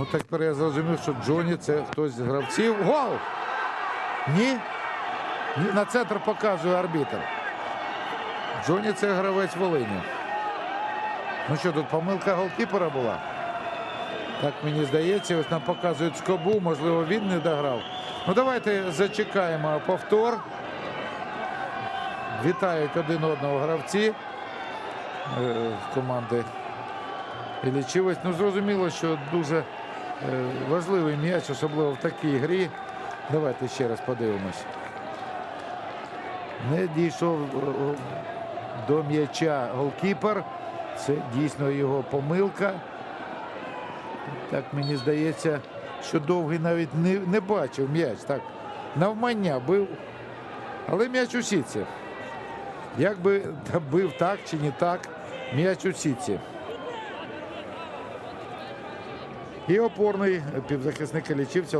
Ну тепер я зрозумів, що Джоні це хтось з гравців. Гол! Ні. На центр показує арбітр. Джоні це гравець Волині. Ну що, тут помилка голкіпера була? Так мені здається, ось нам показують скобу, можливо, він не дограв. Ну давайте зачекаємо повтор. Вітають один одного гравці е, команди Ілічівець. Ну, зрозуміло, що дуже важливий м'яч, особливо в такій грі. Давайте ще раз подивимось. Не дійшов е, е, до м'яча голкіпер. Це дійсно його помилка. Так мені здається, що довгий навіть не, не бачив м'яч. Так, навмання бив. Але м'яч у сітці. Як би бив так чи не так, м'яч у сітці. І опорний півзахисник лічився.